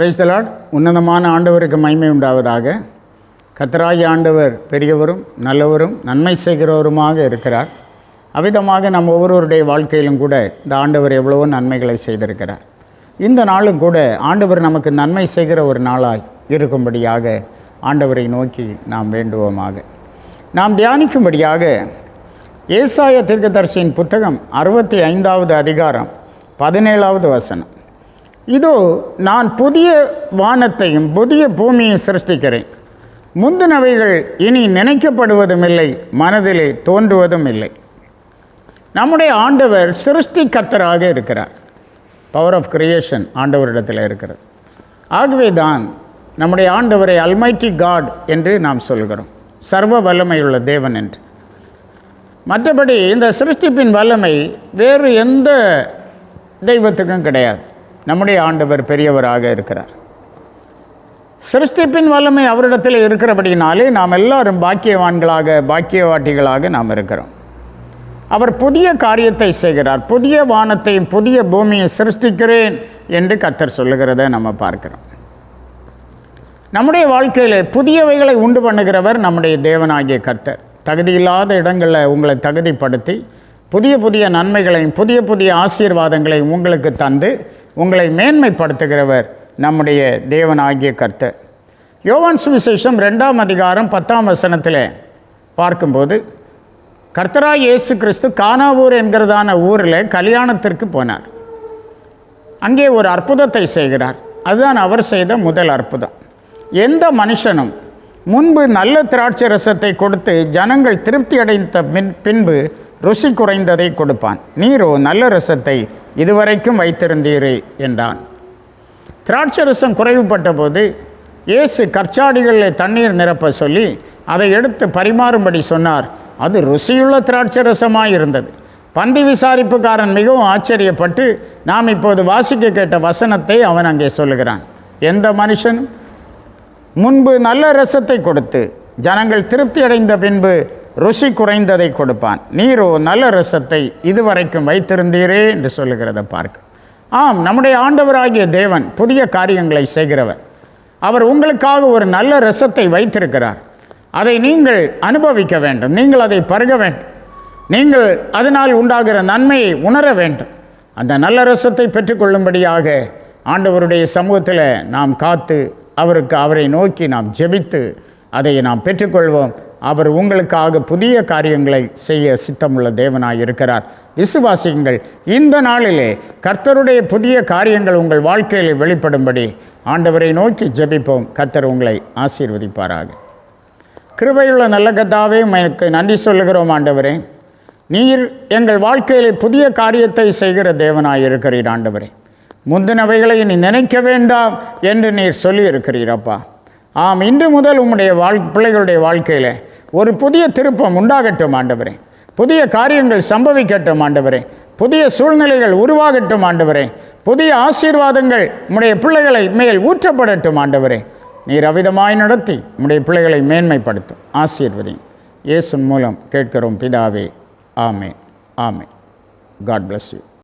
Praise the Lord உன்னதமான ஆண்டவருக்கு மகிமை உண்டாவதாக. கத்தராகி ஆண்டவர் பெரியவரும் நல்லவரும் நன்மை செய்கிறவருமாக இருக்கிறார். அவ்விதமாக நம் ஒவ்வொருவருடைய வாழ்க்கையிலும் கூட இந்த ஆண்டவர் எவ்வளவோ நன்மைகளை செய்திருக்கிறார். இந்த நாளும் கூட ஆண்டவர் நமக்கு நன்மை செய்கிற ஒரு நாளாய் இருக்கும்படியாக ஆண்டவரை நோக்கி நாம் வேண்டுவோமாக. நாம் தியானிக்கும்படியாக ஏசாய தீர்க்கதரிசியின் புத்தகம் அறுபத்தி ஐந்தாவது அதிகாரம் பதினேழாவது வசனம். இதோ நான் புதிய வானத்தையும் புதிய பூமியை சிருஷ்டிக்கிறேன். முந்தினவைகள் இனி நினைக்கப்படுவதும் இல்லை மனதிலே தோன்றுவதும் இல்லை நம்முடைய ஆண்டவர் சிருஷ்டி கத்தராக இருக்கிறார். பவர் ஆஃப் கிரியேஷன் ஆண்டவரிடத்தில் இருக்கிறது. ஆகவே தான் நம்முடைய ஆண்டவரை அல்மைட்டி காட் என்று நாம் சொல்கிறோம். சர்வ வல்லமையுள்ள தேவன் என்று. மற்றபடி இந்த சிருஷ்டிப்பின் வல்லமை வேறு எந்த தெய்வத்துக்கும் கிடையாது. நம்முடைய ஆண்டவர் பெரியவராக இருக்கிறார். சிருஷ்டிப்பின் வல்லமை அவரிடத்தில் இருக்கிறபடினாலே நாம் எல்லாரும் பாக்கியவான்களாக பாக்கியவாட்டிகளாக நாம் இருக்கிறோம். அவர் புதிய காரியத்தை செய்கிறார். புதிய வானத்தையும் புதிய பூமியை சிருஷ்டிக்கிறேன் என்று கத்தர் சொல்லுகிறத நம்ம பார்க்கிறோம். நம்முடைய வாழ்க்கையில் புதியவைகளை உண்டு பண்ணுகிறவர் நம்முடைய தேவனாகிய கர்த்தர். தகுதியில்லாத இடங்களில் உங்களை தகுதிப்படுத்தி புதிய புதிய நன்மைகளையும் புதிய புதிய ஆசீர்வாதங்களையும் உங்களுக்கு தந்து உங்களை மேன்மைப்படுத்துகிறவர் நம்முடைய தேவனாகிய கர்த்தர். யோவான் சுவிசேஷம் ரெண்டாம் அதிகாரம் பத்தாம் வசனத்தில் பார்க்கும்போது கர்த்தரா இயேசு கிறிஸ்து கானாவூர் என்கிறதான ஊரில் கல்யாணத்திற்கு போனார். அங்கே ஒரு அற்புதத்தை செய்கிறார். அதுதான் அவர் செய்த முதல் அற்புதம். எந்த மனுஷனும் முன்பு நல்ல திராட்சை ரசத்தை கொடுத்து ஜனங்கள் திருப்தி அடைந்த பின் பின்பு ருசி குறைந்ததை கொடுப்பான். நீரோ நல்ல ரசத்தை இதுவரைக்கும் வைத்திருந்தீரே என்றான். திராட்சை ரசம் குறைவுபட்ட போது இயேசு கற்சாடிகளில் தண்ணீர் நிரப்ப சொல்லி அதை எடுத்து பரிமாறும்படி சொன்னார். அது ருசியுள்ள திராட்சை ரசமாக இருந்தது பந்தி விசாரிப்புக்காரன் மிகவும் ஆச்சரியப்பட்டு நாம் இப்போது வாசிக்க கேட்ட வசனத்தை அவன் அங்கே சொல்லுகிறான். எந்த மனுஷனும் முன்பு நல்ல ரசத்தை கொடுத்து ஜனங்கள் திருப்தி அடைந்த பின்பு ருசி குறைந்ததை கொடுப்பான். நீரோ நல்ல ரசத்தை இதுவரைக்கும் வைத்திருந்தீரே என்று சொல்லுகிறத பார்க்க. ஆம் நம்முடைய ஆண்டவராகிய தேவன் புதிய காரியங்களை செய்கிறவர். அவர் உங்களுக்காக ஒரு நல்ல ரசத்தை வைத்திருக்கிறார். அதை நீங்கள் அனுபவிக்க வேண்டும். நீங்கள் அதை பருக வேண்டும். நீங்கள் அதனால் உண்டாகிற நன்மையை உணர வேண்டும். அந்த நல்ல ரசத்தை பெற்றுக்கொள்ளும்படியாக ஆண்டவருடைய சமூகத்தில் நாம் காத்து அவருக்கு அவரை நோக்கி நாம் ஜெபித்து அதை நாம் பெற்றுக்கொள்வோம். அவர் உங்களுக்காக புதிய காரியங்களை செய்ய சித்தமுள்ள தேவனாய் இருக்கிறார். விசுவாசியுங்கள் இந்த நாளிலே கர்த்தருடைய புதிய காரியங்கள் உங்கள் வாழ்க்கையில் வெளிப்படும்படி ஆண்டவரை நோக்கி ஜெபிப்போம். கர்த்தர் உங்களை ஆசீர்வதிப்பாராக. கிருபையுள்ள நல்ல கத்தாவே எனக்கு நன்றி சொல்லுகிறோம் ஆண்டவரே. நீர் எங்கள் வாழ்க்கையில் புதிய காரியத்தை செய்கிற தேவனாய் இருக்கிறீர் ஆண்டவரே. முந்தினவைகளை நீ நினைக்க வேண்டாம் என்று நீர் சொல்லியிருக்கிறீரப்பா. ஆம் இன்று முதல் உம்முடைய வாழ் பிள்ளைகளுடைய வாழ்க்கையில் ஒரு புதிய திருப்பம் உண்டாகட்டும் ஆண்டவரே. புதிய காரியங்கள் சம்பவிக்கட்டும் ஆண்டவரே. புதிய சூழ்நிலைகள் உருவாகட்டும் ஆண்டவரே. புதிய ஆசீர்வாதங்கள் உம்முடைய பிள்ளைகளை மேல் ஊற்றப்படட்டும் ஆண்டவரே. நீர் அவிதமாய் நடத்தி உம்முடைய பிள்ளைகளை மேன்மைப்படுத்தும். ஆசீர்வதி. இயேசு மூலம் கேட்கிறோம் பிதாவே. ஆமே ஆமே காட் பிளஸ் யூ